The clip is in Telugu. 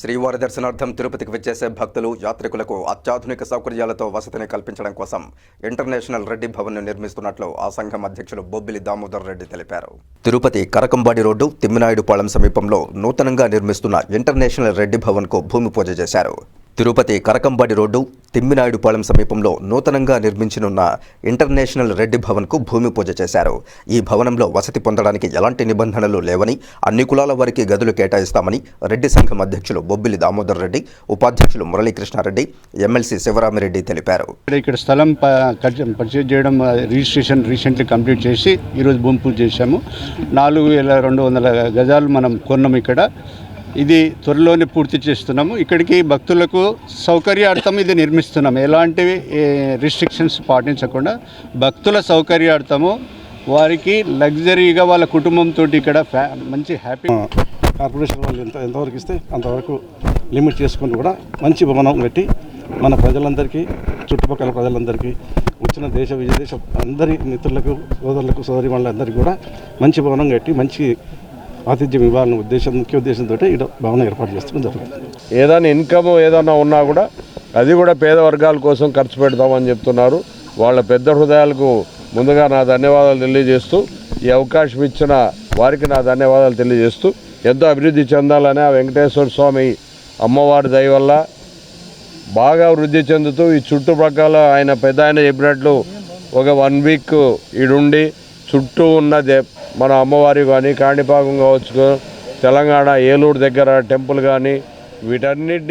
శ్రీవారి దర్శనార్థం తిరుపతికి వచ్చేసే భక్తులు యాత్రికులకు అత్యాధునిక సౌకర్యాలతో వసతిని కల్పించడం కోసం ఇంటర్నేషనల్ రెడ్డి భవన్ను నిర్మిస్తున్నట్లు ఆ సంఘం అధ్యక్షులు బొబ్బిలి దామోదర్ రెడ్డి తెలిపారు. తిరుపతి కరకంబాడి రోడ్డు తిమ్మినాయుడుపాళెం సమీపంలో నూతనంగా నిర్మిస్తున్న ఇంటర్నేషనల్ రెడ్డి భవన్కు భూమి పూజ చేశారు. తిరుపతి కరకంబాడి రోడ్డు తిమ్మినాయుడుపాలెం సమీపంలో నూతనంగా నిర్మించనున్న ఇంటర్నేషనల్ రెడ్డి భవన్కు భూమి పూజ చేశారు. ఈ భవనంలో వసతి పొందడానికి ఎలాంటి నిబంధనలు లేవని అన్ని కులాల వారికి గదులు కేటాయిస్తామని రెడ్డి సంఘం అధ్యక్షులు బొబ్బిలి దామోదర్ రెడ్డి ఉపాధ్యక్షులు మురళీకృష్ణారెడ్డి ఎమ్మెల్సీ శివరామిరెడ్డి తెలిపారు. ఇక్కడ స్థలం పర్చేజ్ చేయడం రిజిస్ట్రేషన్ రీసెంట్లీ కంప్లీట్ చేసి ఈరోజు భూమి పూజ చేశాము. నాలుగు వేల రెండు వందల గజాలు మనం కొన్నాం ఇక్కడ. ఇది త్వరలోనే పూర్తి చేస్తున్నాము. ఇక్కడికి భక్తులకు సౌకర్యార్థం ఇది నిర్మిస్తున్నాము. ఎలాంటి రిస్ట్రిక్షన్స్ పాటించకుండా భక్తుల సౌకర్యార్థము వారికి లగ్జరీగా వాళ్ళ కుటుంబంతో ఇక్కడ ఫ్యా మంచి హ్యాపీ కార్పొరేషన్ వాళ్ళు ఎంత ఎంతవరకు ఇస్తే అంతవరకు లిమిట్ చేసుకుని కూడా మంచి భవనం పెట్టి మన ప్రజలందరికీ చుట్టుపక్కల ప్రజలందరికీ వచ్చిన దేశ విదేశ అందరి మిత్రులకు సోదరులకు సోదరి వాళ్ళందరికీ కూడా మంచి భవనం కట్టి మంచి ఆతిథ్యం ఇవ్వాలనే ఉద్దేశం ముఖ్య ఉద్దేశంతో ఇక్కడ భవనం ఏర్పాటు చేస్తడం జరుగుతుంది. ఏదైనా ఇన్కమ్ ఏదైనా ఉన్నా కూడా అది కూడా పేద వర్గాల కోసం ఖర్చు పెడతామని చెప్తున్నారు. వాళ్ళ పెద్ద హృదయాలకు ముందుగా నా ధన్యవాదాలు తెలియజేస్తూ ఈ అవకాశం ఇచ్చిన వారికి నా ధన్యవాదాలు తెలియజేస్తూ ఎంతో అభివృద్ధి చెందాలని ఆ వెంకటేశ్వర స్వామి అమ్మవారి దయ వల్ల బాగా వృద్ధి చెందుతూ ఈ చుట్టుపక్కల ఆయన పెద్ద ఆయన చెప్పినట్లు ఒక వన్ వీక్ ఈడుండి చుట్టూ ఉన్న దే- మన అమ్మవారి కానీ కాణిపాకం కావచ్చు తెలంగాణ ఏలూరు దగ్గర టెంపుల్ కానీ వీటన్నిటి